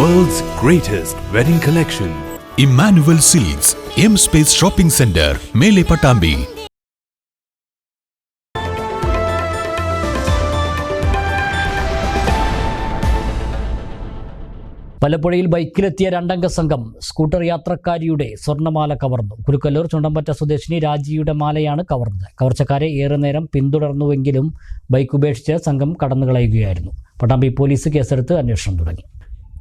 World's greatest wedding collection. Emmanuel Silks M space shopping centre മേലെ പട്ടാമ്പി പലപ്പുഴയിൽ ബൈക്കിലെത്തിയ രണ്ടംഗ സംഘം സ്കൂട്ടർ യാത്രക്കാരിയുടെ സ്വർണമാല കവർന്നു. കുരുക്കല്ലൂർ ചുണ്ടമ്പറ്റ സ്വദേശിനി രാജിയുടെ മാലയാണ് കവർന്നത്. കവർച്ചക്കാരെ ഏറെ നേരം പിന്തുടർന്നുവെങ്കിലും ബൈക്ക് ഉപേക്ഷിച്ച് സംഘം കടന്നുകളയുകയായിരുന്നു. പട്ടാമ്പി പോലീസ് കേസെടുത്ത് അന്വേഷണം തുടങ്ങി.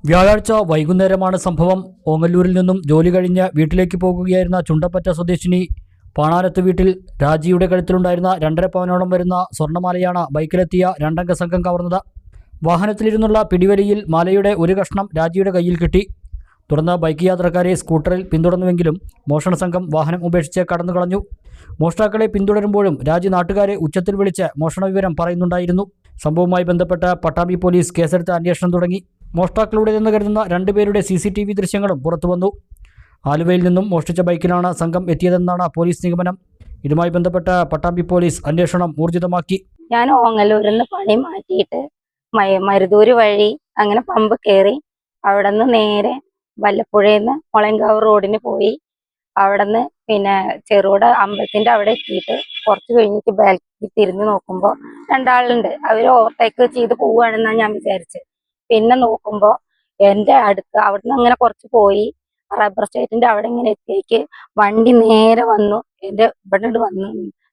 വ്യാഴാഴ്ച വൈകുന്നേരമാണ് സംഭവം. ഓങ്ങല്ലൂരിൽ നിന്നും ജോലി കഴിഞ്ഞ് വീട്ടിലേക്ക് പോകുകയായിരുന്ന ചുണ്ടപ്പറ്റ സ്വദേശിനി പാണാരത്ത് വീട്ടിൽ രാജിയുടെ കഴുത്തിലുണ്ടായിരുന്ന രണ്ടര പവനോളം വരുന്ന സ്വർണമാലയാണ് ബൈക്കിലെത്തിയ രണ്ടംഗ സംഘം കവർന്നത്. വാഹനത്തിലിരുന്നുള്ള പിടിവലിയിൽ മാലയുടെ ഒരു കഷ്ണം രാജിയുടെ കയ്യിൽ കിട്ടി. തുടർന്ന് ബൈക്ക് യാത്രക്കാരെ സ്കൂട്ടറിൽ പിന്തുടർന്നുവെങ്കിലും മോഷണ സംഘം വാഹനം ഉപേക്ഷിച്ച് കടന്നു കളഞ്ഞു. മോഷ്ടാക്കളെ പിന്തുടരുമ്പോഴും രാജി നാട്ടുകാരെ ഉച്ചത്തിൽ വിളിച്ച് മോഷണ വിവരം പറയുന്നുണ്ടായിരുന്നു. സംഭവവുമായി ബന്ധപ്പെട്ട് പട്ടാമ്പി പോലീസ് കേസെടുത്ത് അന്വേഷണം തുടങ്ങി. മോഷ്ടാക്കളുടേതെന്ന് കരുതുന്ന രണ്ടുപേരുടെ സി സി ടി വി ദൃശ്യങ്ങളും പുറത്തുവന്നു. ആലുവയിൽ നിന്നും മോഷ്ടിച്ച ബൈക്കിലാണ് സംഘം എത്തിയതെന്നാണ് പോലീസ് നിഗമനം. ഇതുമായി ബന്ധപ്പെട്ട പട്ടാമ്പി പോലീസ് അന്വേഷണം ഊർജിതമാക്കി. ഞാൻ ഓങ്ങല്ലൂരിൽ നിന്ന് പണി മാറ്റിയിട്ട് മരുതൂര് വഴി അങ്ങനെ പമ്പ് കയറി അവിടെ നിന്ന് നേരെ വല്ലപ്പുഴയിൽ നിന്ന് മുളങ്കാവ് റോഡിന് പോയി. അവിടെ നിന്ന് പിന്നെ ചെറുകിട അമ്പലത്തിന്റെ അവിടെ എത്തിയിട്ട് കുറച്ച് കഴിഞ്ഞിട്ട് ബാക്കി തിരിഞ്ഞു നോക്കുമ്പോൾ രണ്ടാളുണ്ട്. അവർ ഓവർടേക്ക് ചെയ്ത് പോവുകയാണെന്നാണ് ഞാൻ വിചാരിച്ചത്. പിന്നെ നോക്കുമ്പോൾ എന്റെ അടുത്ത് അവിടുന്ന് അങ്ങനെ കുറച്ച് പോയി. റബ്ബർ സ്റ്റേറ്റിന്റെ അവിടെ ഇങ്ങനെ എത്തിയേക്ക്. വണ്ടി നേരെ വന്നു. എന്റെ ഇവിടെ വന്നു.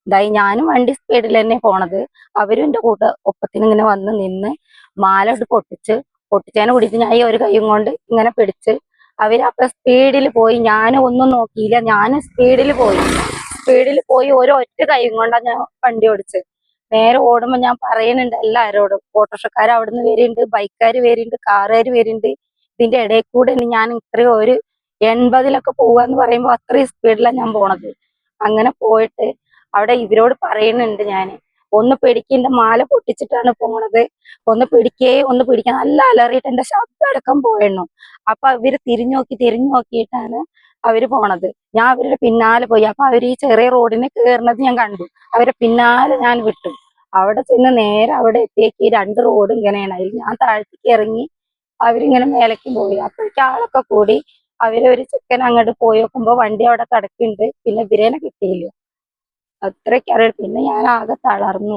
ഇതായി ഞാനും വണ്ടി സ്പീഡിൽ തന്നെ പോണത്. അവരും എന്റെ കൂട്ട ഒപ്പത്തിന് ഇങ്ങനെ വന്ന് നിന്ന് മാല ഇട്ട് പൊട്ടിച്ച് പൊട്ടിച്ചതിനെ കൂടിയിട്ട് ഞാൻ ഈ ഒരു കൈയും കൊണ്ട് ഇങ്ങനെ പിടിച്ച് അവർ അപ്പൊ സ്പീഡിൽ പോയി. ഞാൻ ഒന്നും നോക്കിയില്ല. ഞാൻ സ്പീഡിൽ പോയി. സ്പീഡിൽ പോയി. ഒരു ഒറ്റ കൈയും കൊണ്ടാണ് ഞാൻ വണ്ടി ഓടിച്ച് നേരെ ഓടുമ്പോ ഞാൻ പറയുന്നുണ്ട് എല്ലാരോടും ഓട്ടോറിക്ഷക്കാർ അവിടുന്ന് വരുന്നുണ്ട് ബൈക്കാർ വരുന്നുണ്ട് കാറുകാർ വരുന്നുണ്ട്. ഇതിന്റെ ഇടയിൽ കൂടെ ഞാൻ ഇത്രയും ഒരു എൺപതിലൊക്കെ പോവാന്ന് പറയുമ്പോ അത്രയും സ്പീഡിലാണ് ഞാൻ പോണത്. അങ്ങനെ പോയിട്ട് അവിടെ ഇവരോട് പറയുന്നുണ്ട് ഞാൻ ഒന്ന് പിടിക്ക് എന്റെ മാല പൊട്ടിച്ചിട്ടാണ് പോണത്. ഒന്ന് പിടിക്കേ ഒന്ന് പിടിക്കാൻ നല്ല അലറിയിട്ട് എന്റെ ശബ്ദം അടക്കം പോയണു അപ്പൊ അവർ തിരിഞ്ഞു നോക്കി തിരിഞ്ഞു നോക്കിയിട്ടാണ് അവർ പോണത്. ഞാൻ അവരുടെ പിന്നാലെ പോയി. അപ്പൊ അവർ ഈ ചെറിയ റോഡിന് കയറുന്നത് ഞാൻ കണ്ടു. അവരെ പിന്നാലെ ഞാൻ വിട്ടു. അവിടെ ചെന്ന് നേരെ അവിടെ എത്തിയേക്ക്. രണ്ട് റോഡ് ഇങ്ങനെയാണ്. അതിൽ ഞാൻ താഴത്തേക്ക് ഇറങ്ങി അവരിങ്ങനെ മേലേക്ക് പോയി. അപ്പോഴേക്ക് ആളൊക്കെ കൂടി അവർ ഒരു ചെക്കൻ അങ്ങോട്ട് പോയി നോക്കുമ്പോ വണ്ടി അവിടെ കിടക്കുന്നുണ്ട്. പിന്നെ ബിരിയാണി കിട്ടിയില്ല. അത്രയ്ക്ക് അറിയാം. പിന്നെ ഞാൻ ആകെ തളർന്നു.